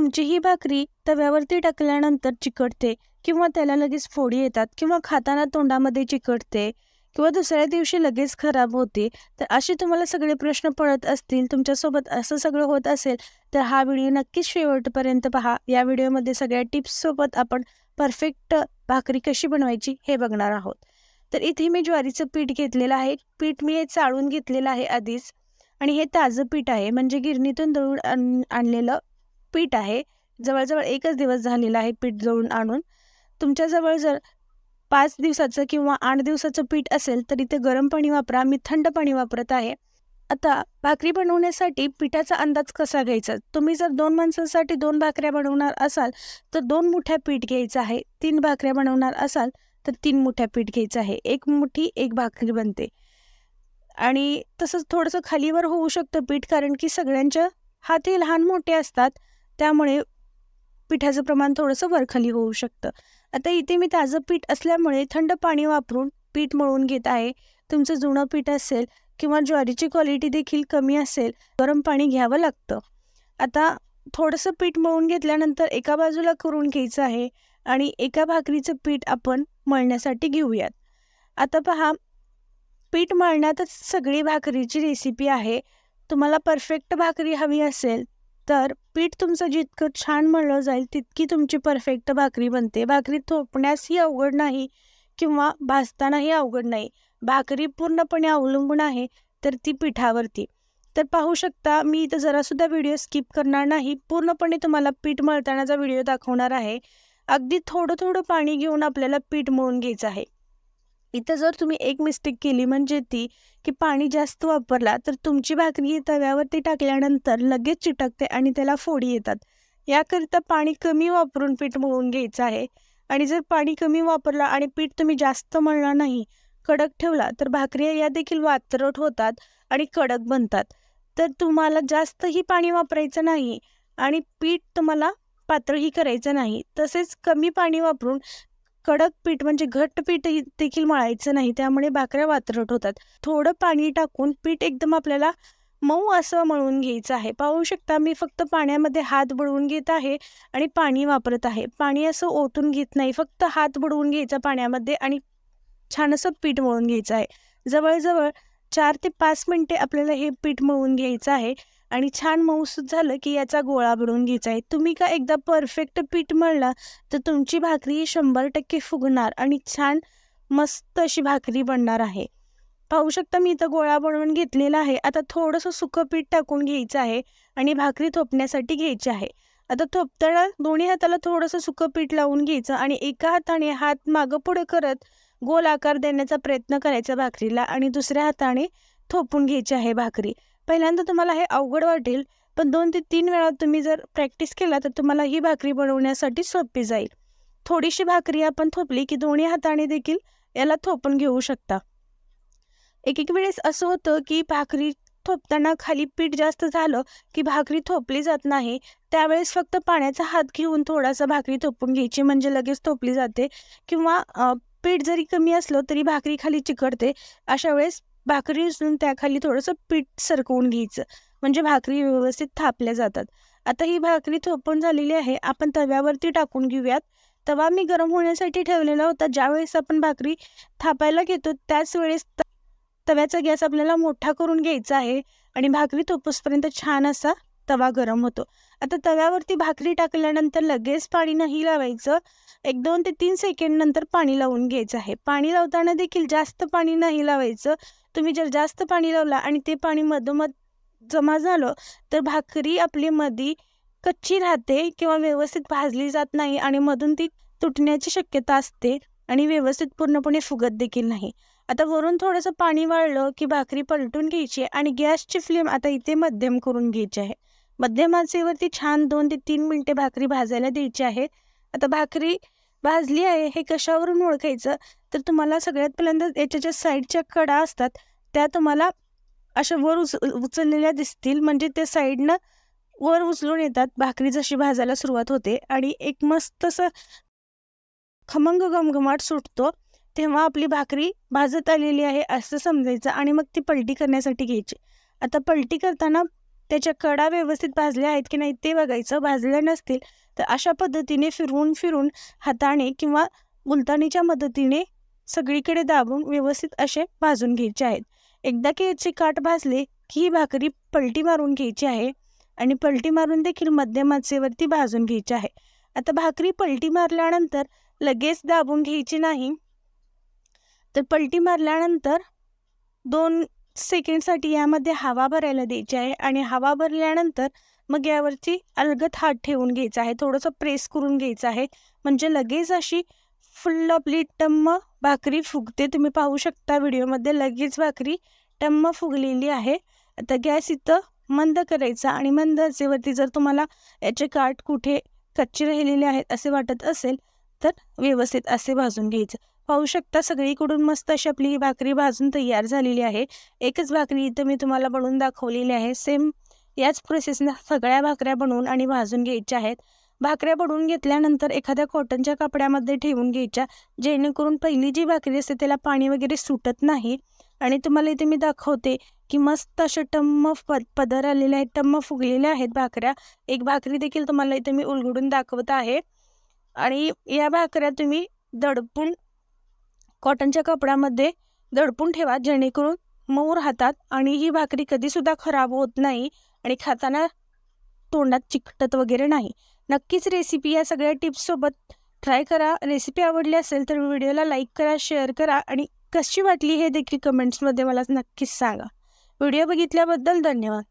तुमची ही भाकरी तव्यावरती टाकल्यानंतर चिकटते किंवा त्याला लगेच फोडी येतात किंवा खाताना तोंडामध्ये चिकटते किंवा दुसऱ्या दिवशी लगेच खराब होते तर असे तुम्हाला सगळे प्रश्न पडत असतील तुमच्यासोबत असं सगळं होत असेल तर हा व्हिडिओ नक्कीच शेवटपर्यंत पहा. या व्हिडिओमध्ये सगळ्या टिप्ससोबत आपण परफेक्ट भाकरी कशी बनवायची हे बघणार आहोत. तर इथे मी ज्वारीचं पीठ घेतलेलं आहे. पीठ मी हे चाळून घेतलेलं आहे आधीच आणि हे ताजं पीठ आहे. म्हणजे गिरणीतून दळून आण आणलेलं पीठ आहे. जवळजवळ एकच दिवस झालेला आहे पीठ दळून आणून. तुमच्याजवळ जर पाच दिवसाचं किंवा आठ दिवसाचं पीठ असेल तर इथे गरम पाणी वापरा. मी थंड पाणी वापरत आहे. आता भाकरी बनवण्यासाठी पिठाचा अंदाज कसा घ्यायचा? तुम्ही जर दोन माणसांसाठी दोन भाकऱ्या बनवणार असाल तर दोन मुठ्या पीठ घ्यायचं आहे. तीन भाकऱ्या बनवणार असाल तर तीन मुठ्या पीठ घ्यायचं आहे. एक मुठी एक भाकरी बनते. आणि तसंच थोडंसं खालीवर होऊ शकतं पीठ कारण की सगळ्यांच्या हातही लहान मोठे असतात. त्यामुळे पिठाचं प्रमाण थोडंसं वरखाली होऊ शकतं. आता इथे मी ताजं पीठ असल्यामुळे थंड पाणी वापरून पीठ मळून घेत आहे. तुमचं जुनं पीठ असेल किंवा ज्वारीची क्वालिटी देखील कमी असेल गरम पाणी घ्यावं लागतं. आता थोडंसं पीठ मळून घेतल्यानंतर एका बाजूला करून घ्यायचं आहे आणि एका भाकरीचं पीठ आपण मळण्यासाठी घेऊयात. आता पहा पीठ मळण्यातच सगळी भाकरीची रेसिपी आहे. तुम्हाला परफेक्ट भाकरी हवी असेल तर पीठ तुमचं जितकं छान मळलं जाईल तितकी तुमची परफेक्ट भाकरी बनते. भाकरी थोपण्यासही अवघड नाही किंवा भाजतानाही अवघड नाही. भाकरी पूर्णपणे अवलंबून आहे तर ती पिठावरती. तर पाहू शकता मी इथं जरासुद्धा व्हिडिओ स्किप करणार नाही. पूर्णपणे तुम्हाला पीठ मळतानाचा व्हिडिओ दाखवणार आहे. अगदी थोडं थोडं पाणी घेऊन आपल्याला पीठ मळून घ्यायचं आहे. इथं जर तुम्ही एक मिस्टेक केली म्हणजे ती की पाणी जास्त वापरला तर तुमची भाकरी तव्यावरती टाकल्यानंतर लगेच चिटकते आणि त्याला फोडी येतात. याकरिता पाणी कमी वापरून पीठ मळून घ्यायचं आहे. आणि जर पाणी कमी वापरला आणि पीठ तुम्ही जास्त मळला नाही कडक ठेवला तर भाकरी या देखील वात्रट होतात आणि कडक बनतात. तर तुम्हाला जास्तही पाणी वापरायचं नाही आणि पीठ तुम्हाला पातळही करायचं नाही. तसेच कमी पाणी वापरून कडक पीठ म्हणजे घट्ट पीठ देखील मळायचं नाही त्यामुळे भाकऱ्या वातरट होतात. थोडं पाणी टाकून पीठ एकदम आपल्याला मऊ असं मळून घ्यायचं आहे. पाहू शकता मी फक्त पाण्यामध्ये हात बुडवून घेत आहे आणि पाणी वापरत आहे. पाणी असं ओतून घेत नाही फक्त हात बुडवून घ्यायचा पाण्यामध्ये आणि छान असं पीठ मळून घ्यायचं आहे. जवळजवळ चार ते पाच मिनटे आपल्याला हे पीठ मळून घ्यायचं आहे. आणि छान मऊसूद झालं की याचा गोळा बनवून घ्यायचा आहे. तुम्ही का एकदा परफेक्ट पीठ मळला तर तुमची भाकरी शंभर टक्के फुगणार आणि छान मस्त अशी भाकरी बनणार आहे. पाहू शकता मी इथं गोळा बनवून घेतलेला आहे. आता थोडंसं सुकं पीठ टाकून घ्यायचं आहे आणि भाकरी थोपण्यासाठी घ्यायची आहे. आता थोपताना दोन्ही हाताला थोडंसं सुकं पीठ लावून घ्यायचं आणि एका हाताने हात मागं पुढे करत गोल आकार देण्याचा प्रयत्न करायचा भाकरीला आणि दुसऱ्या हाताने थोपून घ्यायची आहे भाकरी. पहिल्यांदा तुम्हाला हे अवघड वाटेल पण दोन ते तीन वेळा तुम्ही जर प्रॅक्टिस केला तर तुम्हाला ही भाकरी बनवण्यासाठी सोपी जाईल. थोडीशी भाकरी आपण थोपली की दोन्ही हाताने देखील याला थोपून घेऊ शकता. एक एक वेळेस असं होतं की भाकरी थोपताना खाली पीठ जास्त झालं की भाकरी थोपली जात नाही त्यावेळेस फक्त पाण्याचा हात घेऊन थोडासा भाकरी थोपून घ्यायची म्हणजे लगेच थोपली जाते किंवा पीठ जरी कमी असलं तरी भाकरी खाली चिकटते अशा वेळेस भाकरी उचलून त्याखाली थोडंसं पीठ सरकवून घ्यायचं. म्हणजे भाकरी व्यवस्थित थापल्या जातात. आता ही भाकरी थोपण झालेली आहे. आपण तव्यावरती टाकून घेऊयात. तवा मी गरम होण्यासाठी ठेवलेला होता. ज्यावेळेस आपण भाकरी थापायला घेतो त्याच वेळेस तव्याचा गॅस आपल्याला मोठा करून घ्यायचा आहे. आणि भाकरी थोपूसपर्यंत छान असा तवा गरम होतो. आता तव्यावरती भाकरी टाकल्यानंतर लगेच पाणी नाही लावायचं. एक दोन ते तीन सेकंड नंतर पाणी लावून घ्यायचं आहे. पाणी लावताना देखील जास्त पाणी नाही लावायचं. तुम्ही जर जास्त पाणी लावला आणि ते पाणी मधोमध जमा झालं तर भाकरी आपली मधी कच्ची राहते किंवा व्यवस्थित भाजली जात नाही आणि मधून ती तुटण्याची शक्यता असते आणि व्यवस्थित पूर्णपणे फुगत देखील नाही. आता वरून थोडंसं पाणी वाळलं की भाकरी पलटून घ्यायची आणि गॅसची फ्लेम आता इथे मध्यम करून घ्यायची आहे. मध्यम आचेवरती छान दोन ते तीन मिनटे भाकरी भाजायला द्यायची आहे. आता भाकरी भाजली आहे हे कशावरून ओळखायचं? तर तुम्हाला सगळ्यात पहिल्यांदा याच्या ज्या साईडच्या कडा असतात त्या तुम्हाला अशा वर उच उचललेल्या दिसतील. म्हणजे त्या साईडनं वर उचलून येतात भाकरी जशी भाजायला सुरुवात होते. आणि एक मस्त असं खमंग घमघमाट सुटतो तेव्हा आपली भाकरी भाजत आलेली आहे असं समजायचं आणि मग ती पलटी करण्यासाठी घ्यायची. आता पलटी करताना त्याच्या कडा व्यवस्थित भाजल्या आहेत की नाही ते बघायचं. भाजल्या नसतील तर अशा पद्धतीने फिरवून फिरून हाताने किंवा मुलतानीच्या मदतीने सगळीकडे दाबून व्यवस्थित असे भाजून घ्यायचे आहेत. एकदा की याची काठ भाजले की ही भाकरी पलटी मारून घ्यायची आहे आणि पलटी मारून देखील मध्यम आचेवरती भाजून घ्यायची आहे. आता भाकरी पलटी मारल्यानंतर लगेच दाबून घ्यायची नाही. तर पलटी मारल्यानंतर दोन सेकंडसाठी यामध्ये हवा भरायला द्यायची आहे आणि हवा भरल्यानंतर मग यावरती अलगद हात ठेवून घ्यायचा आहे. थोडंसं प्रेस करून घ्यायचं आहे. म्हणजे लगेच अशी फुल्ल आपली टम्म भाकरी फुगते. तुम्ही पाहू शकता व्हिडिओमध्ये लगेच भाकरी टम्म फुगलेली आहे. आता गॅस इथं मंद करायचा आणि मंद असेवरती जर तुम्हाला याचे काठ कुठे कच्चे राहिलेले आहेत असे वाटत असेल तर व्यवस्थित असे भाजून घ्यायचं. पाहू शकता. सगळीकडून मस्त अशी आपली ही भाकरी भाजून तयार झालेली आहे. एकच भाकरी इथं मी तुम्हाला बनवून दाखवलेली आहे. सेम याच प्रोसेसने सगळ्या भाकऱ्या बनवून आणि भाजून घ्यायच्या आहेत. भाकऱ्या बनवून घेतल्यानंतर एखाद्या कॉटनच्या कपड्यामध्ये ठेवून घ्यायच्या. जेणेकरून पहिली जी भाकरी असते त्याला पाणी वगैरे सुटत नाही. आणि तुम्हाला इथे मी दाखवते की मस्त असे टम्म प पदर आलेले आहेत. टम्म फुगलेल्या आहेत भाकऱ्या. एक भाकरी देखील तुम्हाला इथे मी उलगडून दाखवत आहे. आणि या भाकऱ्या तुम्ही दडपून कॉटनच्या कपड्यामध्ये दडपून ठेवा जेणेकरून मऊ राहतात आणि ही भाकरी कधीसुद्धा खराब होत नाही आणि खाताना तोंडात चिकटत वगैरे नाही. नक्कीच रेसिपी या सगळ्या टिप्ससोबत ट्राय करा. रेसिपी आवडली असेल तर व्हिडिओला लाईक करा शेअर करा आणि कशी वाटली हे देखील कमेंट्समध्ये मला नक्कीच सांगा. व्हिडिओ बघितल्याबद्दल धन्यवाद.